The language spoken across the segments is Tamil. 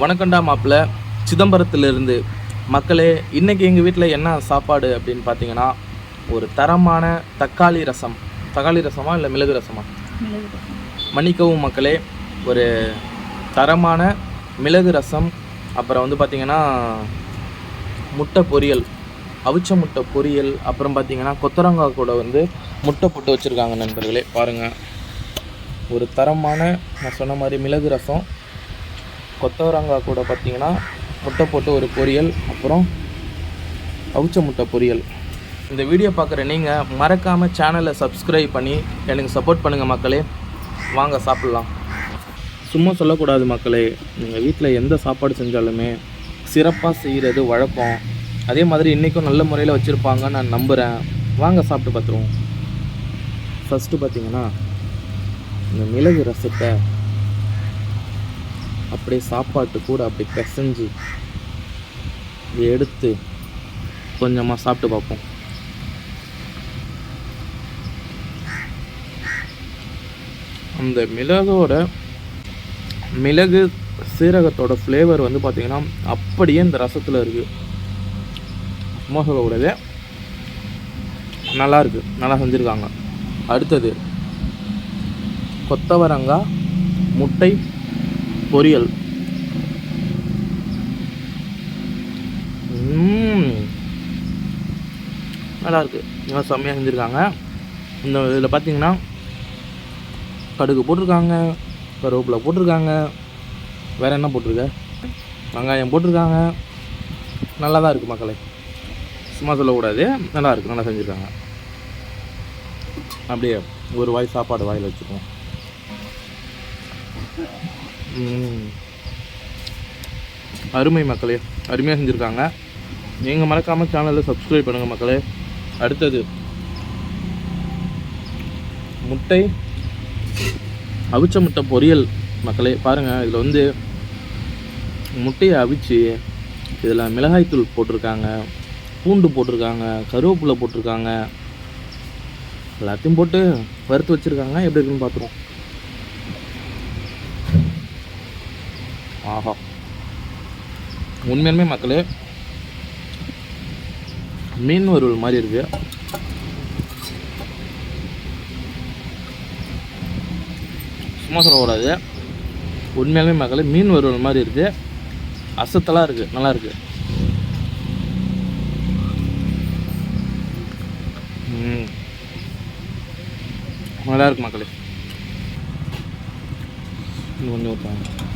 வணக்கம்டா மாப்பிள்ள. சிதம்பரத்திலிருந்து. மக்களே இன்றைக்கி எங்கள் வீட்டில் என்ன சாப்பாடு அப்படின்னு பார்த்தீங்கன்னா ஒரு தரமான தக்காளி ரசம். தக்காளி ரசமா இல்லை மிளகு ரசமா? மன்னிக்கவும் மக்களே ஒரு தரமான மிளகு ரசம் அப்புறம் வந்து பார்த்திங்கன்னா முட்டை பொரியல். அவிச்ச முட்டை பொரியல் அப்புறம் பார்த்தீங்கன்னா கொத்தரங்காய் கூட வந்து முட்டை போட்டு வச்சுருக்காங்க நண்பர்களே பாருங்கள் ஒரு தரமான நான் சொன்ன மாதிரி மிளகு ரசம் கொத்தவரங்காய் கூட பார்த்தீங்கன்னா முட்டை போட்டு ஒரு பொரியல் அப்புறம் அவிச்ச முட்டை பொரியல். இந்த வீடியோ பார்க்குற நீங்கள் மறக்காமல் சேனலை சப்ஸ்கிரைப் பண்ணி எனக்கு சப்போர்ட் பண்ணுங்கள் மக்களே. வாங்க சாப்பிட்லாம். சும்மா சொல்லக்கூடாது மக்களே நீங்கள் வீட்டில் எந்த சாப்பாடு செஞ்சாலுமே சிறப்பாக செய்கிறது வழக்கம். அதே மாதிரி இன்றைக்கும் நல்ல முறையில் வச்சுருப்பாங்கன்னு நான் நம்புகிறேன் வாங்க சாப்பிட்டு பார்த்துருவோம். ஃபஸ்ட்டு பார்த்தீங்கன்னா இந்த மிளகு ரசத்தை அப்படியே சாப்பாட்டு கூட அப்படி பிசைஞ்சு எடுத்து கொஞ்சமாக சாப்பிட்டு பார்ப்போம். அந்த மிளகோட மிளகு சீரகத்தோட ஃப்ளேவர் வந்து பார்த்திங்கன்னா அப்படியே இந்த ரசத்தில் இருக்குது சும்மா சொல்லக்கூடாது நல்லா இருக்குது நல்லா செஞ்சுருக்காங்க. அடுத்தது கொத்தவரங்காய் முட்டை பொரியல். ம்ம். நல்லா இருக்குது நல்லா செம்மையாக செஞ்சுருக்காங்க. இந்த இதில் பார்த்தீங்கன்னா கடுகு போட்டிருக்காங்க கருவேப்பிலை போட்டிருக்காங்க. வேறு என்ன போட்டிருக்க? வெங்காயம் போட்டிருக்காங்க. நல்லா தான் இருக்குது மக்களே. சும்மா சொல்லக்கூடாது. நல்லா இருக்குது நல்லா செஞ்சுருக்காங்க. அப்படியே ஒரு வாய் சாப்பாடு வாயில் வச்சுக்குவோம். அருமை மக்களே அருமையாக செஞ்சுருக்காங்க. நீங்கள் மறக்காமல் சேனலை சப்ஸ்கிரைப் பண்ணுங்கள் மக்களே. அடுத்தது முட்டை அவிச்ச முட்டை பொரியல் மக்களே பாருங்கள் இதில் வந்து முட்டையை அவிச்சு இதில் மிளகாய்த்தூள் போட்டிருக்காங்க பூண்டு போட்டிருக்காங்க கருவேப்பிலை போட்டிருக்காங்க எல்லாத்தையும் போட்டு வறுத்து வச்சுருக்காங்க. எப்படி இருக்குன்னு பார்த்துருவோம் ஆஹா. உண்மையுமே மக்களே மீன் வறுவல் மாதிரி இருக்கு. சும்மா சொல்லக்கூடாது உண்மையாலுமே மக்களே மீன் வறுவல் மாதிரி இருக்கு. அசத்தலாக இருக்கு நல்லா இருக்கு. நல்லா இருக்கு மக்களே. இன்னும் கொஞ்சம்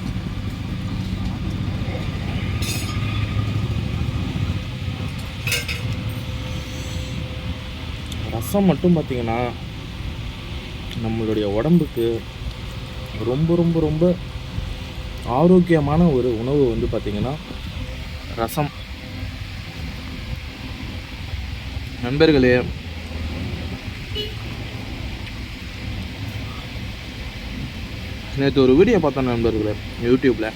ரசம் மட்டும் பார்த்தீங்கன்னா நம்மளுடைய உடம்புக்கு ரொம்ப ரொம்ப ரொம்ப ஆரோக்கியமான ஒரு உணவு வந்து பார்த்திங்கன்னா ரசம். நண்பர்களே நேற்று ஒரு வீடியோ பார்த்தேன் நண்பர்களே யூடியூப்பில்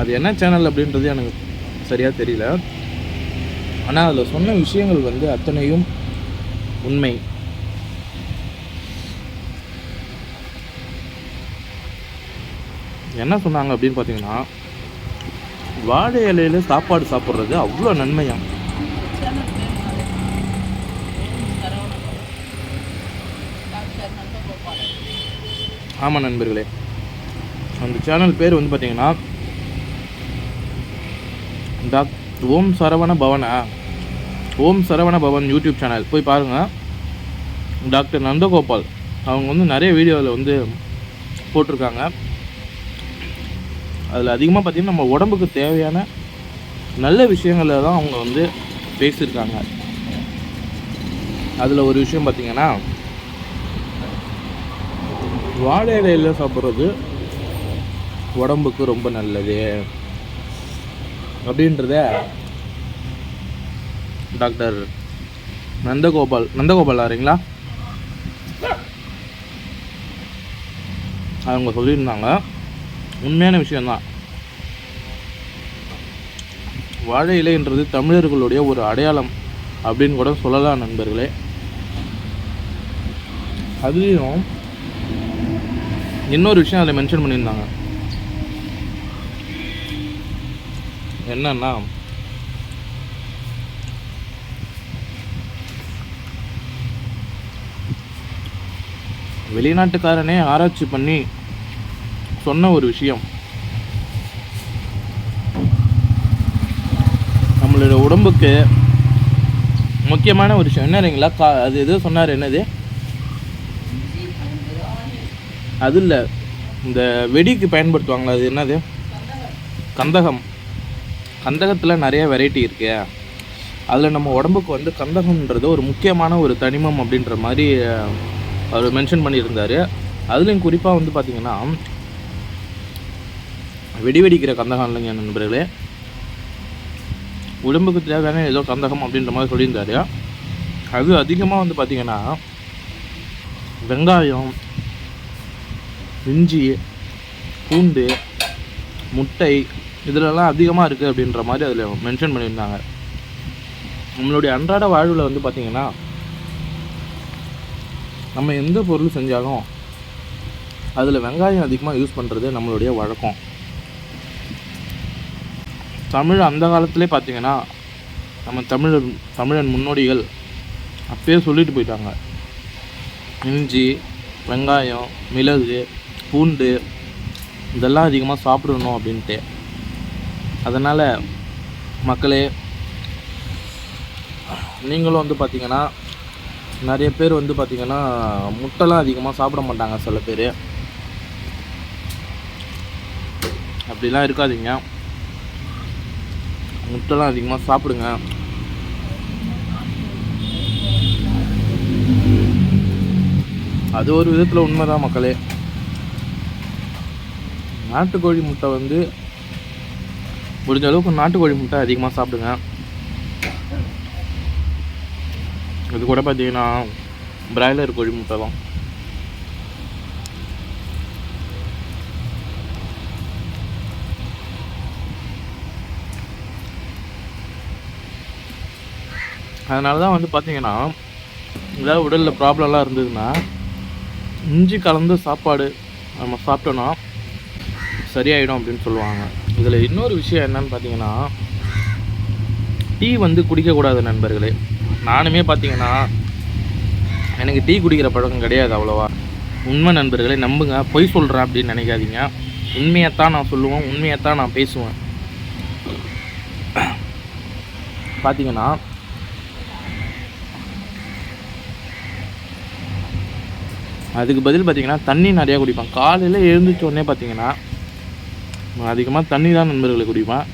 அது என்ன சேனல் அப்படின்றது எனக்கு சரியாக தெரியல. ஆனால் அதில் சொன்ன விஷயங்கள் வந்து அத்தனையும் உண்மை. என்ன சொன்னாங்க அப்படின்னு பார்த்தீங்கன்னா வாழை இலையில சாப்பாடு சாப்பிட்றது அவ்வளோ நன்மையாம் ஆமாம் நண்பர்களே அந்த சேனல் பேர் வந்து பார்த்தீங்கன்னா டாக் ஓம் சரவண பவனா? ஓம் சரவண பவன் யூடியூப் சேனல் போய் பாருங்கள் டாக்டர் நந்தகோபால் அவங்க வந்து நிறைய வீடியோவில் வந்து போட்டிருக்காங்க. அதில் அதிகமாக பார்த்திங்கன்னா நம்ம உடம்புக்கு தேவையான நல்ல விஷயங்களில் தான் அவங்க வந்து பேசியிருக்காங்க. அதில் ஒரு விஷயம் பார்த்திங்கன்னா வாழை இலையில் சாப்பிட்றது உடம்புக்கு ரொம்ப நல்லது. அப்படின்றத டாக்டர் நந்தகோபால் நந்தகோபால் ஆறீங்களா அவங்க சொல்லியிருந்தாங்க. உண்மையான விஷயந்தான் வாழை இலைன்றது தமிழர்களுடைய ஒரு அடையாளம் அப்படின்னு கூட சொல்லலாம் நண்பர்களே. அதுலேயும் இன்னொரு விஷயம் அதில் மென்ஷன் பண்ணியிருந்தாங்க. என்னன்னா வெளிநாட்டுக்காரனே ஆராய்ச்சி பண்ணி சொன்ன ஒரு விஷயம். நம்மளோட உடம்புக்கு முக்கியமான ஒரு விஷயம். என்ன கா அது எது சொன்னார் என்னது? அது இல்லை. இந்த வெடிக்கு பயன்படுத்துவாங்களா? அது என்னது? கந்தகம். கந்தகத்தில் நிறைய வெரைட்டி இருக்கு. அதில் நம்ம உடம்புக்கு வந்து கந்தகம்ன்றது ஒரு முக்கியமான ஒரு தனிமம் அப்படின்ற மாதிரி அவர் மென்ஷன் பண்ணியிருந்தார். அதுலேயும் குறிப்பாக வந்து பார்த்திங்கன்னா வெடி வெடிக்கிற கந்தகம் இல்லைங்க நண்பர்களே. உடம்புக்கு தேவையான ஏதோ கந்தகம் அப்படின்ற மாதிரி சொல்லியிருந்தாரு. அது அதிகமாக வந்து பார்த்திங்கன்னா வெங்காயம் இஞ்சி பூண்டு முட்டை இதிலெல்லாம் அதிகமாக இருக்குது அப்படின்ற மாதிரி அதில் மென்ஷன் பண்ணியிருந்தாங்க. நம்மளுடைய அன்றாட வாழ்வில் வந்து பார்த்திங்கன்னா நம்ம எந்த பொருள் செஞ்சாலும் அதில் வெங்காயம் அதிகமாக யூஸ் பண்ணுறது நம்மளுடைய வழக்கம். தமிழ் அந்த காலத்திலே பார்த்தீங்கன்னா நம்ம தமிழர் தமிழன் முன்னோடிகள் அப்பயே சொல்லிட்டு போயிட்டாங்க. இஞ்சி வெங்காயம் மிளகு பூண்டு இதெல்லாம் அதிகமாக சாப்பிடணும் அப்படின்ட்டு. அதனால் மக்களே நீங்களும் வந்து பார்த்தீங்கன்னா நிறைய பேர் வந்து பார்த்திங்கன்னா முட்டைலாம் அதிகமாக சாப்பிட மாட்டாங்க சில பேர். அப்படிலாம் இருக்காதீங்க. முட்டைலாம் அதிகமாக சாப்பிடுங்க. அது ஒரு விதத்தில் உண்மைதான் மக்களே. நாட்டுக்கோழி முட்டை வந்து முடிஞ்ச அளவுக்கு நாட்டுக்கோழி முட்டை அதிகமாக சாப்பிடுங்க. இது கூட பார்த்தீங்கன்னா பிராய்லர் கோழி முட்டை தான் அதனால தான் வந்து பார்த்தீங்கன்னா ஏதாவது உடலில் ப்ராப்ளம்லாம் இருந்ததுன்னா இஞ்சி கலந்து சாப்பாடு நம்ம சாப்பிட்டோன்னா சரியாயிடும் அப்படின்னு சொல்லுவாங்க. இதில் இன்னொரு விஷயம் என்னன்னு பார்த்தீங்கன்னா டீ வந்து குடிக்கக்கூடாது நண்பர்களே. நானுமே பார்த்தீங்கன்னா எனக்கு டீ குடிக்கிற பழக்கம் கிடையாது அவ்வளோவா. உண்மை நண்பர்களே நம்புங்க. பொய் சொல்கிறேன் அப்படின்னு நினைக்காதீங்க. உண்மையைத்தான் நான் சொல்லுவேன். உண்மையைத்தான் நான் பேசுவேன். பார்த்தீங்கன்னா அதுக்கு பதில் பார்த்தீங்கன்னா தண்ணி நிறையா குடிப்பேன். காலையில் எழுந்திரிச்ச உடனே பார்த்தீங்கன்னா அதிகமாக தண்ணி தான் நண்பர்களை குடிப்பேன்.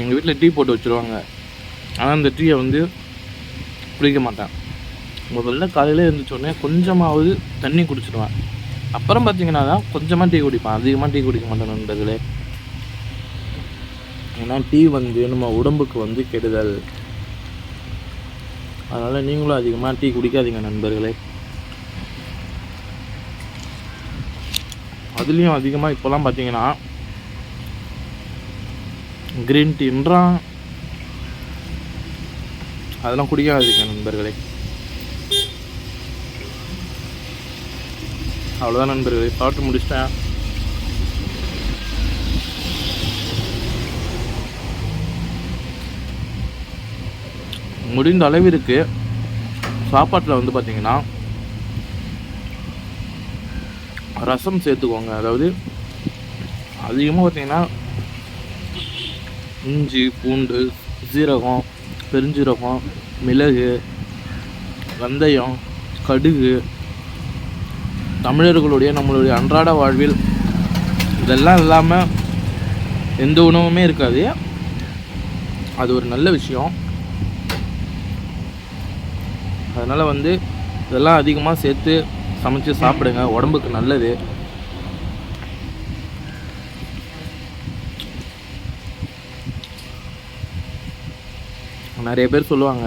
எங்கள் வீட்டில் டீ போட்டு வச்சுருவாங்க. ஆனால் அந்த டீயை வந்து குடிக்க மாட்டேன். முதல்ல காலையில் எழுந்திரிச்சோடனே கொஞ்சமாவது தண்ணி குடிச்சிடுவேன். அப்புறம் பார்த்தீங்கன்னா தான் கொஞ்சமாக டீ குடிப்பேன். அதிகமாக டீ குடிக்க மாட்டேன் நண்பர்களே. ஏன்னா டீ வந்து நம்ம உடம்புக்கு வந்து கெடுதல். அதனால் நீங்களும் அதிகமாக டீ குடிக்காதீங்க நண்பர்களே. அதுலேயும் அதிகமாக இப்போலாம் பார்த்தீங்கன்னா க்ரீன் டீன்றான் அதெல்லாம் குடிக்காதீங்க நண்பர்களே. அவ்வளோதான் நண்பர்களே. சாப்பிட்டு முடிச்சிட்டேன். முடிந்த அளவிற்கு சாப்பாட்டில் வந்து பார்த்தீங்கன்னா ரசம் சேர்த்துக்கோங்க. அதாவது அதிகமாக பார்த்தீங்கன்னா இஞ்சி பூண்டு சீரகம் பெருஞ்சீரகம் மிளகு வெந்தயம் கடுகு தமிழர்களுடைய நம்மளுடைய அன்றாட வாழ்வில் இதெல்லாம் இல்லாமல் எந்த உணவுமே இருக்காது. அது ஒரு நல்ல விஷயம். அதனால் வந்து இதெல்லாம் அதிகமாக சேர்த்து சமைச்சு சாப்பிடுங்க. உடம்புக்கு நல்லது. நிறைய பேர் சொல்லுவாங்க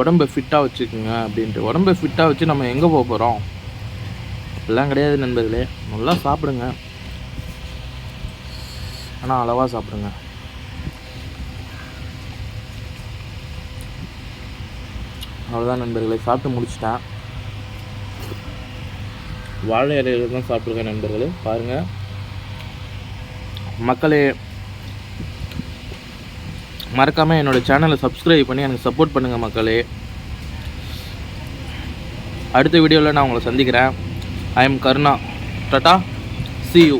உடம்பை ஃபிட்டாக வச்சுக்கோங்க அப்படின்ட்டு. உடம்பை ஃபிட்டாக வச்சு நம்ம எங்கே போக போகிறோம் எல்லாம் கிடையாது நண்பர்களே. நல்லா சாப்பிடுங்க. ஆனால் அளவாக சாப்பிடுங்க. அவ்வளோதான் நண்பர்களே. சாப்பிட்டு முடிச்சிட்டேன். வாழை இலையில தான் சாப்பிட்ருக்கேன் நண்பர்களே. பாருங்கள் மக்களே மறக்காமல் என்னோடய சேனலை சப்ஸ்கிரைப் பண்ணி எனக்கு சப்போர்ட் பண்ணுங்கள் மக்களே. அடுத்த வீடியோவில் நான் உங்களை சந்திக்கிறேன். I am Karuna tata see you